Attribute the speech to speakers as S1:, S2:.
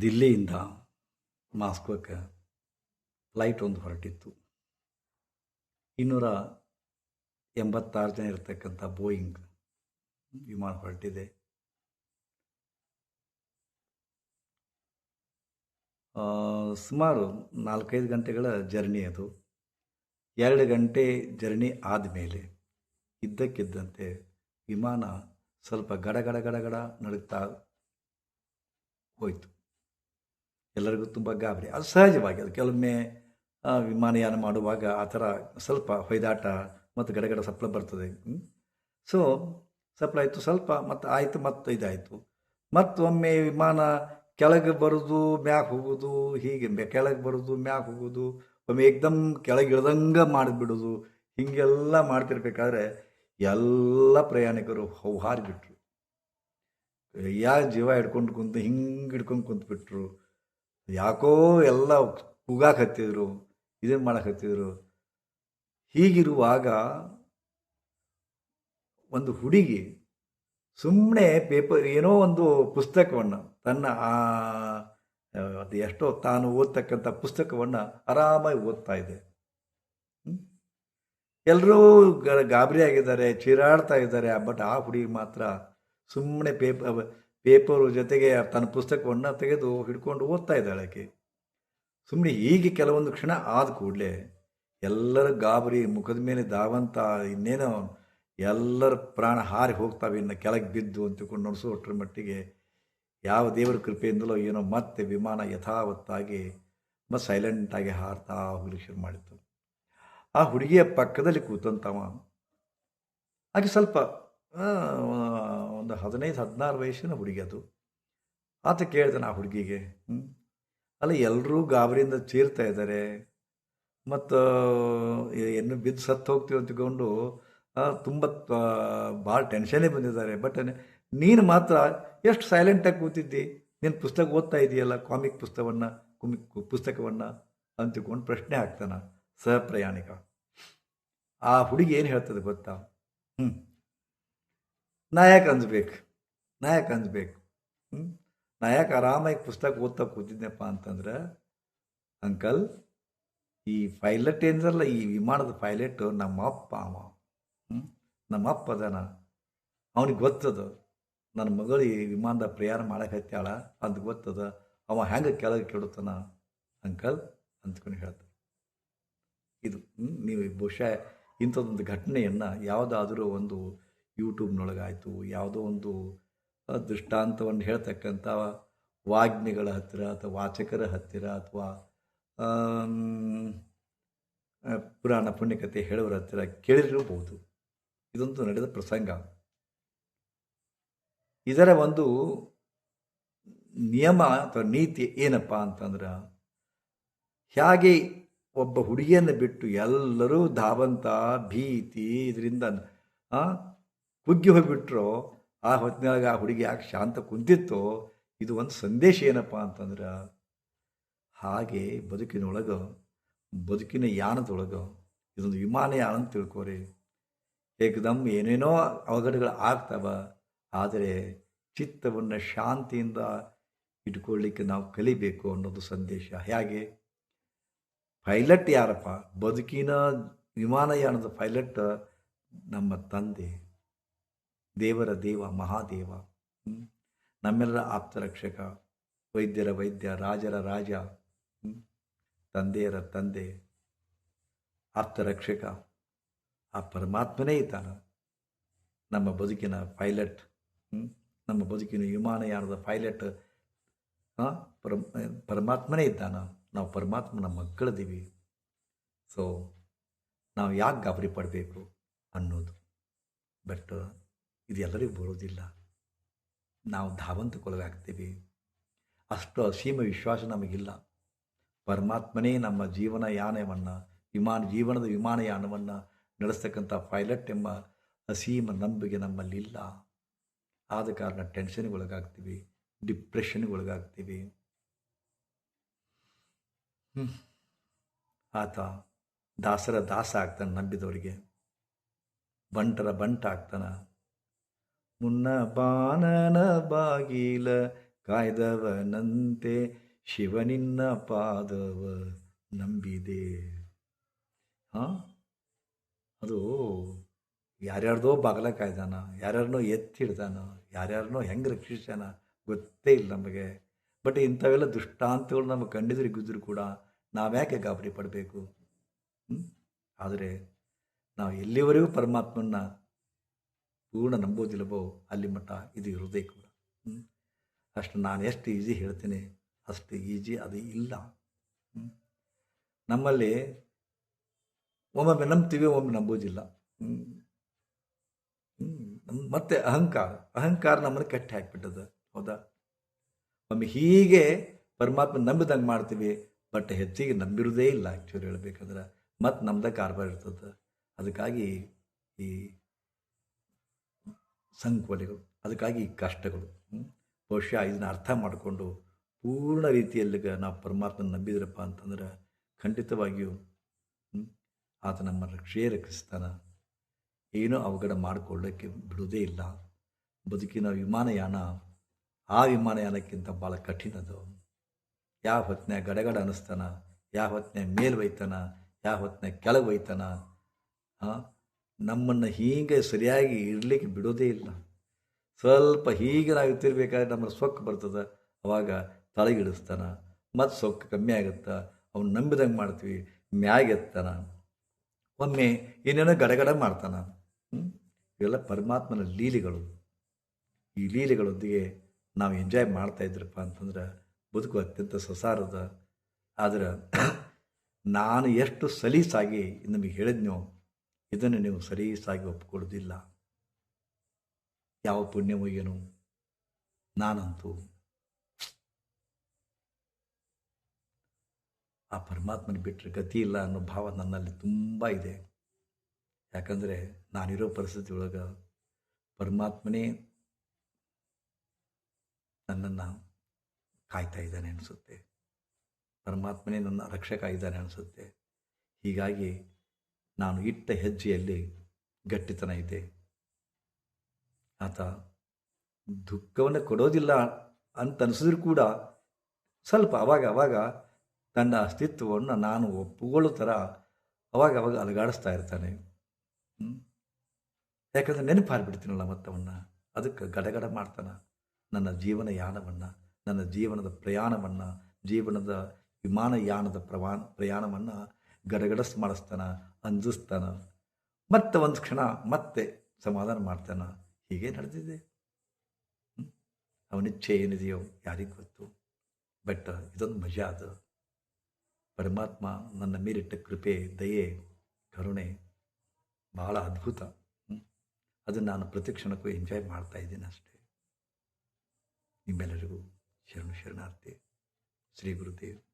S1: ದಿಲ್ಲಿಯಿಂದ ಮಾಸ್ಕೋಕ್ಕೆ flight ಒಂದು ಹೊರಟಿತ್ತು. ಇನ್ನೂರ ಎಂಬತ್ತಾರು ಜನ ಇರತಕ್ಕಂಥ ಬೋಯಿಂಗ್ ವಿಮಾನ ಹೊರಟಿದೆ. ಸುಮಾರು ನಾಲ್ಕೈದು ಗಂಟೆಗಳ ಜರ್ನಿ ಅದು. ಎರಡು ಗಂಟೆ ಜರ್ನಿ ಆದಮೇಲೆ ಇದ್ದಕ್ಕಿದ್ದಂತೆ ವಿಮಾನ ಸ್ವಲ್ಪ ಗಡಗಡ ಗಡಗಡ ಗಡ ಗಡ ನಡುಗ್ತಾ ಹೋಯಿತು. ಎಲ್ಲರಿಗೂ ತುಂಬ ಗಾಬರಿ. ಅದು ಸಹಜವಾಗಿ ಅದು ಕೆಲವೊಮ್ಮೆ ವಿಮಾನಯಾನ ಮಾಡುವಾಗ ಆ ಥರ ಸ್ವಲ್ಪ ಹೊಯ್ದಾಟ ಮತ್ತು ಗಡಗಡ ಸಪ್ಲ ಬರ್ತದೆ. ಸೊ ಸಪ್ಲ ಆಯಿತು ಸ್ವಲ್ಪ ಮತ್ತು ಆಯಿತು ಮತ್ತು ಇದಾಯಿತು. ಮತ್ತೊಮ್ಮೆ ವಿಮಾನ ಕೆಳಗೆ ಬರೋದು ಮ್ಯಾಕ್ ಹೋಗೋದು, ಹೀಗೆ ಕೆಳಗೆ ಬರೋದು ಮ್ಯಾಕ್ ಹೋಗೋದು, ಒಮ್ಮೆ ಏಕ್ದಮ್ ಕೆಳಗೆ ಇಳ್ದಂಗೆ ಮಾಡಿಬಿಡೋದು, ಹೀಗೆಲ್ಲ ಮಾಡ್ತಿರ್ಬೇಕಾದ್ರೆ ಎಲ್ಲ ಪ್ರಯಾಣಿಕರು ಹೌಹಾರಿಬಿಟ್ರು. ಯಾ, ಜೀವ ಹಿಡ್ಕೊಂಡು ಕುಂತು, ಹಿಂಗೆ ಹಿಡ್ಕೊಂಡು ಕುಂತ್ಬಿಟ್ರು. ಯಾಕೋ ಎಲ್ಲ ಕೂಗಾಕ್ ಹತ್ತಿದ್ರು ಇದನ್ನು ಮಾಡಕ್ಕೆ ಹತ್ತಿದ್ರು ಹೀಗಿರುವಾಗ ಒಂದು ಹುಡುಗಿ ಸುಮ್ಮನೆ ಪೇಪರ್ ಏನೋ ಒಂದು ಪುಸ್ತಕವನ್ನು ತನ್ನ ಆ ಅದು ಎಷ್ಟೋ ತಾನು ಓದ್ತಕ್ಕಂಥ ಪುಸ್ತಕವನ್ನು ಆರಾಮಾಗಿ ಓದ್ತಾ ಇದೆ. ಎಲ್ಲರೂ ಗಾಬರಿ ಆಗಿದ್ದಾರೆ, ಚೀರಾಡ್ತಾ ಇದ್ದಾರೆ, ಬಟ್ ಆ ಹುಡುಗಿ ಮಾತ್ರ ಸುಮ್ಮನೆ ಪೇಪರ್ ಪೇಪರು ಜೊತೆಗೆ ತನ್ನ ಪುಸ್ತಕವನ್ನು ತೆಗೆದು ಹಿಡ್ಕೊಂಡು ಓದ್ತಾ ಇದ್ದಾಳೆ ಆಕೆ. ಸುಮ್ಮನೆ ಹೀಗೆ ಕೆಲವೊಂದು ಕ್ಷಣ ಆದ ಕೂಡಲೇ ಎಲ್ಲರ ಗಾಬರಿ ಮುಖದ ಮೇಲೆ ದಾವಂತ ಇನ್ನೇನೋ ಎಲ್ಲರ ಪ್ರಾಣ ಹಾರಿ ಹೋಗ್ತಾವೆ ಇನ್ನು ಕೆಳಗೆ ಬಿದ್ದು ಅಂತಕೊಂಡು ನಡೆಸೋಟ್ರ ಮಟ್ಟಿಗೆ ಯಾವ ದೇವರ ಕೃಪೆಯಿಂದಲೋ ಏನೋ ಮತ್ತೆ ವಿಮಾನ ಯಥಾವತ್ತಾಗಿ ಮತ್ತು ಸೈಲೆಂಟಾಗಿ ಹಾರ್ತಾ ಹೋಗ್ಲಿಕ್ಕೆ ಶುರು ಮಾಡಿತ್ತು. ಆ ಹುಡುಗಿಯ ಪಕ್ಕದಲ್ಲಿ ಕೂತಂತವ, ಆಕೆ ಸ್ವಲ್ಪ ಒಂದು ಹದಿನೈದು, ಹದಿನಾರು ವಯಸ್ಸಿನ ಹುಡುಗಿ ಅದು. ಆತ ಕೇಳ್ತಾನೆ ಆ ಹುಡುಗಿಗೆ. ಅಲ್ಲ ಎಲ್ಲರೂ ಗಾಬರಿಯಿಂದ ಚೀರ್ತಾ ಇದ್ದಾರೆ ಮತ್ತು ಏನು ಬಿದ್ದು ಸತ್ತು ಹೋಗ್ತೀವಿ ಅಂತಕೊಂಡು ತುಂಬ ಭಾಳ ಟೆನ್ಷನೇ ಬಂದಿದ್ದಾರೆ. ಬಟ್, ನೀನು ಮಾತ್ರ ಎಷ್ಟು ಸೈಲೆಂಟಾಗಿ ಕೂತಿದ್ದಿ? ನೀನು ಪುಸ್ತಕ ಓದ್ತಾ ಇದೆಯಲ್ಲ ಕಾಮಿಕ್ ಪುಸ್ತಕವನ್ನು ಕುಮಿಕ್ ಪುಸ್ತಕವನ್ನು ಅಂತಿಕೊಂಡು ಪ್ರಶ್ನೆ ಹಾಕ್ತಾನ ಸಹ ಪ್ರಯಾಣಿಕ ಆ ಹುಡುಗಿ ಏನು ಹೇಳ್ತದೆ ಗೊತ್ತಾ? ಹ್ಞೂ ನಾಯಕ ನಾ ಯಾಕೆ ಅನ್ಸ್ಬೇಕು ಹ್ಞೂ ನಾ ಯಾಕೆ ಆರಾಮಾಗಿ ಪುಸ್ತಕ ಓದ್ತಾ ಕೂತಿದ್ನಪ್ಪ ಅಂತಂದ್ರೆ, ಅಂಕಲ್, ಈ ಪೈಲಟ್ ಏನಿರಲ್ಲ ಈ ವಿಮಾನದ ಪೈಲಟ್ ನಮ್ಮ ಅಪ್ಪ ಅವ. ಹ್ಞೂ ನಮ್ಮ ಅಪ್ಪ ಅದನ. ಅವನಿಗೆ ಗೊತ್ತದ, ನನ್ನ ಮಗಳು ಈ ವಿಮಾನದ ಪ್ರಯಾಣ ಮಾಡಕ್ಕೆ ಹತ್ಯಾಳ ಅಂತ ಗೊತ್ತದ, ಅವ ಹೆಂಗೆ ಕೆಳಗೆ ಕೆಡುತ್ತಾನ ಅಂಕಲ್, ಅಂದ್ಕೊಂಡು ಹೇಳ್ತಾರೆ ಇದು ನೀವು ಬಹುಶಃ ಇಂಥದ್ದೊಂದು ಘಟನೆಯನ್ನು ಯಾವುದಾದರೂ ಒಂದು ಯೂಟ್ಯೂಬ್ನೊಳಗಾಯಿತು, ಯಾವುದೋ ಒಂದು ದೃಷ್ಟಾಂತವನ್ನು ಹೇಳ್ತಕ್ಕಂಥ ವಾಗ್ನಿಗಳ ಹತ್ತಿರ ಅಥವಾ ವಾಚಕರ ಹತ್ತಿರ ಅಥವಾ ಪುರಾಣ ಪುಣ್ಯಕಥೆ ಹೇಳೋರ ಹತ್ತಿರ ಕೇಳಿರಬಹುದು. ಇದೊಂದು ನಡೆದ ಪ್ರಸಂಗ. ಇದರ ಒಂದು ನಿಯಮ ಅಥವಾ ನೀತಿ ಏನಪ್ಪ ಅಂತಂದ್ರೆ ಹೇಗೆ ಒಬ್ಬ ಹುಡುಗಿಯನ್ನು ಬಿಟ್ಟು ಎಲ್ಲರೂ ಧಾವಂತ ಭೀತಿ ಇದರಿಂದ ಕುಗ್ಗಿ ಹೋಗಿಬಿಟ್ರು, ಆ ಹೊತ್ತಿನಾಗ ಆ ಹುಡುಗಿ ಯಾಕೆ ಶಾಂತ ಕುಂತಿತ್ತು, ಇದು ಒಂದು ಸಂದೇಶ ಏನಪ್ಪ ಅಂತಂದ್ರೆ, ಹಾಗೆ ಬದುಕಿನೊಳಗೆ, ಬದುಕಿನ ಯಾನದೊಳಗೆ, ಇದೊಂದು ವಿಮಾನಯಾನ ಅಂತ ತಿಳ್ಕೊರಿ. ಏಕದಮ್ ಏನೇನೋ ಅವಘಡಗಳು ಆಗ್ತಾವ, ಆದರೆ ಚಿತ್ತವನ್ನು ಶಾಂತಿಯಿಂದ ಇಟ್ಕೊಳ್ಳಿಕ್ಕೆ ನಾವು ಕಲಿಬೇಕು ಅನ್ನೋದು ಸಂದೇಶ. ಹೇಗೆ? ಪೈಲಟ್ ಯಾರಪ್ಪ? ಬದುಕಿನ ವಿಮಾನಯಾನದ ಪೈಲಟ್ ನಮ್ಮ ತಂದೆ. ದೇವರ ದೇವ ಮಹಾದೇವ? ನಮ್ಮೆಲ್ಲರ ಆಪ್ತರಕ್ಷಕ ವೈದ್ಯರ ವೈದ್ಯ ರಾಜರ ರಾಜ? ತಂದೆಯರ ತಂದೆ ಆಪ್ತರಕ್ಷಕ. ಆ ಪರಮಾತ್ಮನೇ ಇದ್ದಾನ. ನಮ್ಮ ಬದುಕಿನ ಪೈಲಟ್ ನಮ್ಮ ಬದುಕಿನ ವಿಮಾನಯಾನದ ಪೈಲಟ್ ಆ, ಪರಮ ಪರಮಾತ್ಮನೇ ಇದ್ದಾನ. ನಾವು ಪರಮಾತ್ಮನ ಮಕ್ಕಳಿದ್ದೀವಿ ಸೊ ನಾವು ಯಾಕೆ ಗಾಬರಿ ಪಡಬೇಕು ಅನ್ನೋದು ಬಟ್ ಇದು ಎಲ್ಲರಿಗೂ ಬರೋದಿಲ್ಲ ನಾವು ಧಾವಂತಕ್ಕೊಳಗಾಗ್ತೀವಿ ಅಷ್ಟು ಅಸೀಮ ವಿಶ್ವಾಸ ನಮಗಿಲ್ಲ. ಪರಮಾತ್ಮನೇ ನಮ್ಮ ಜೀವನ ಯಾನವನ್ನು, ವಿಮಾನ, ಜೀವನದ ವಿಮಾನಯಾನವನ್ನು ನಡೆಸ್ತಕ್ಕಂಥ ಪೈಲಟ್ ಎಂಬ ಅಸೀಮ ನಂಬಿಕೆ ನಮ್ಮಲ್ಲಿಲ್ಲ. ಆದ ಕಾರಣ ಟೆನ್ಷನ್ಗೆ ಒಳಗಾಗ್ತೀವಿ ಡಿಪ್ರೆಷನ್ಗೆ ಒಳಗಾಗ್ತೀವಿ. ಆತ ದಾಸರ ದಾಸ ಆಗ್ತಾನೆ ನಂಬಿದವರಿಗೆ. ಬಂಟರ ಬಂಟ ಆಗ್ತಾನ. ಮುನ್ನ ಬಾನನ ಬಾಗಿಲ ಕಾಯ್ದವನಂತೆ ಶಿವನಿನ್ನ ಪಾದವ ನಂಬಿದೆ. ಹಾಂ? ಅದು ಯಾರ್ಯಾರ್ದೋ ಬಾಗಲ ಕಾಯ್ದಾನ ಯಾರ್ಯಾರನ್ನೋ ಎತ್ತಿ ಹಿಡ್ದಾನ ಯಾರ್ಯಾರನ್ನೋ ಹೆಂಗೆ ರಕ್ಷಿಸ್ಯಾನ ಗೊತ್ತೇ ಇಲ್ಲ ನಮಗೆ. ಬಟ್ ಇಂಥವೆಲ್ಲ ನಮಗೆ ಕಂಡಿದ್ರು ಕಣ್ಣಿದ್ರಿಗಿದ್ರು ಕೂಡ ನಾವ್ಯಾಕೆ ಗಾಬರಿ ಪಡಬೇಕು? ಆದರೆ ನಾವು ಎಲ್ಲಿವರೆಗೂ ಪರಮಾತ್ಮನ್ನ ಪೂರ್ಣ ನಂಬೋದಿಲ್ಲವೋ ಅಲ್ಲಿ ಮಟ್ಟ ಇದು ಇರೋದೇ ಕೂಡ? ಅಷ್ಟು ನಾನು ಎಷ್ಟು ಈಜಿ ಹೇಳ್ತೀನಿ, ಅಷ್ಟು ಈಜಿ ಅದು ಇಲ್ಲ? ನಮ್ಮಲ್ಲಿ ಒಮ್ಮೊಮ್ಮೆ ನಂಬ್ತೀವಿ ಒಮ್ಮೆ ನಂಬೋದಿಲ್ಲ. ಮತ್ತೆ ಅಹಂಕಾರ ಅಹಂಕಾರ ನಮ್ಮನ್ನು ಕಟ್ಟಿ ಹಾಕ್ಬಿಟ್ಟದ ಹೌದಾ? ಒಮ್ಮೆ ಹೀಗೆ ಪರಮಾತ್ಮ ನಂಬಿದಂಗೆ ಮಾಡ್ತೀವಿ, ಬಟ್ ಹೆಚ್ಚಿಗೆ ನಂಬಿರೋದೇ ಇಲ್ಲ ಆ್ಯಕ್ಚುಲಿ ಹೇಳ್ಬೇಕಂದ್ರೆ. ಮತ್ತು ನಮ್ಮದೇ ಕಾರ್ಬಾರ್ ಇರ್ತದೆ. ಅದಕ್ಕಾಗಿ ಈ ಸಂಕೋಲೆಗಳು, ಅದಕ್ಕಾಗಿ ಕಷ್ಟಗಳು. ಬಹುಶಃ ಇದನ್ನ ಅರ್ಥ ಮಾಡಿಕೊಂಡು ಪೂರ್ಣ ರೀತಿಯಲ್ಲಿ ನಾವು ಪರಮಾತ್ಮನ ನಂಬಿದ್ರಪ್ಪ ಅಂತಂದ್ರೆ ಖಂಡಿತವಾಗಿಯೂ ಆತ ನಮ್ಮ ರಕ್ಷೆ ರಕ್ಷಿಸ್ತಾನ ಏನೂ ಅವಘಡ ಮಾಡಿಕೊಳ್ಳೋಕ್ಕೆ ಬಿಡುವುದೇ ಇಲ್ಲ. ಬದುಕಿನ ವಿಮಾನಯಾನ, ಆ ವಿಮಾನಯಾನಕ್ಕಿಂತ ಭಾಳ ಕಠಿಣದು ಯಾವ ಹೊತ್ತಿನ ಗಡಗಡ ಅನಿಸ್ತಾನ ಯಾವ ಹೊತ್ತಿನ ಮೇಲೆ ಒಯ್ತಾನ ಯಾವ ಹೊತ್ತಿನ ಕೆಳಗೆ ಒಯ್ತಾನ ನಮ್ಮನ್ನು ಹೀಗೆ ಸರಿಯಾಗಿ ಇರಲಿಕ್ಕೆ ಬಿಡೋದೇ ಇಲ್ಲ. ಸ್ವಲ್ಪ ಹೀಗೆ ನಾವು ತಿರ್ಬೇಕಾದ್ರೆ ನಮ್ಮ ಸೊಕ್ಕು ಬರ್ತದೆ. ಅವಾಗ ತಳಗಿಡಿಸ್ತಾನ ಮತ್ತು ಸೊಕ್ಕು ಕಮ್ಮಿ ಆಗುತ್ತಾ, ಅವ್ನು ನಂಬಿದಂಗೆ ಮಾಡ್ತೀವಿ, ಮ್ಯಾಗೆತ್ತಾನ. ಒಮ್ಮೆ ಏನೇನೋ ಗಡಗಡ ಮಾಡ್ತಾನ? ಇವೆಲ್ಲ ಪರಮಾತ್ಮನ ಲೀಲೆಗಳು. ಈ ಲೀಲೆಗಳೊಂದಿಗೆ ನಾವು ಎಂಜಾಯ್ ಮಾಡ್ತಾ ಇದ್ರಪ್ಪ ಅಂತಂದ್ರೆ ಬದುಕು ಅತ್ಯಂತ ಸಸಾರದ. ಆದ್ರೆ ನಾನು ಎಷ್ಟು ಸಲೀಸಾಗಿ ನಿಮಗೆ ಹೇಳಿದ್ನೋ ಇದನ್ನು ನೀವು ಸಲೀಸಾಗಿ ಒಪ್ಪಿಕೊಳ್ಳೋದಿಲ್ಲ ಯಾವ ಪುಣ್ಯವೋ ಏನು? ನಾನಂತೂ ಆ ಪರಮಾತ್ಮನ ಬಿಟ್ಟರೆ ಗತಿ ಇಲ್ಲ ಅನ್ನೋ ಭಾವ ನನ್ನಲ್ಲಿ ತುಂಬ ಇದೆ. ಯಾಕಂದರೆ ನಾನಿರೋ ಪರಿಸ್ಥಿತಿ ಒಳಗೆ ಪರಮಾತ್ಮನೇ ನನ್ನನ್ನು ಕಾಯ್ತಾ ಇದ್ದಾನೆ ಅನಿಸುತ್ತೆ. ಪರಮಾತ್ಮನೇ ನನ್ನ ರಕ್ಷಕ ಇದ್ದಾನೆ ಅನಿಸುತ್ತೆ. ಹೀಗಾಗಿ ನಾನು ಇಟ್ಟ ಹೆಜ್ಜೆಯಲ್ಲಿ ಗಟ್ಟಿತನ ಇದೆ. ಆತ, ದುಃಖವನ್ನು ಕೊಡೋದಿಲ್ಲ ಅಂತ ಅನಿಸಿದ್ರು ಕೂಡ ಸ್ವಲ್ಪ ಅವಾಗ ಅವಾಗ ತನ್ನ ಅಸ್ತಿತ್ವವನ್ನು ನಾನು ಒಪ್ಪಿಕೊಳ್ಳೋ ಥರ ಅವಾಗ ಅವಾಗ ಅಲುಗಾಡಿಸ್ತಾ ಇರ್ತಾನೆ. ಯಾಕಂದರೆ ಯಾಕಂದ್ರೆ ನೆನಪು ಹಾರಿಬಿಡ್ತೀನಲ್ಲ ಮತ್ತವನ್ನ. ಅದಕ್ಕೆ ಗಡಗಡ ಮಾಡ್ತಾನೆ. ನನ್ನ ಜೀವನ ಯಾನವನ್ನು, ನನ್ನ ಜೀವನದ ಪ್ರಯಾಣವನ್ನು, ಜೀವನದ ವಿಮಾನಯಾನದ ಪ್ರವಾಣ ಪ್ರಯಾಣವನ್ನು ಗಡಗಡಸ್ ಮಾಡಿಸ್ತಾನ, ಅಂಜಿಸ್ತಾನ. ಮತ್ತೆ ಒಂದು ಕ್ಷಣ ಮತ್ತೆ ಸಮಾಧಾನ ಮಾಡ್ತಾನ. ಹೀಗೆ ನಡೆದಿದೆ. ಅವನ ಅವನಿಚ್ಛೆ ಏನಿದೆಯೋ ಯಾರಿಗೆ ಗೊತ್ತು? ಬಟ್ ಇದೊಂದು ಮಜಾ ಅದು. ಪರಮಾತ್ಮ ನನ್ನ ಮೇಲಿಟ್ಟ ಕೃಪೆ, ದಯೆ, ಕರುಣೆ ಬಹಳ ಅದ್ಭುತ. ಅದು ನಾನು ಪ್ರತಿ ಕ್ಷಣಕ್ಕೂ ಎಂಜಾಯ್ ಮಾಡ್ತಾ ಇದ್ದೀನಿ ಅಷ್ಟೇ. ನಿಮ್ಮೆಲ್ಲರಿಗೂ ಶರಣು ಶರಣಾರ್ಥಿ. ಶ್ರೀ ಗುರುದೇವ್.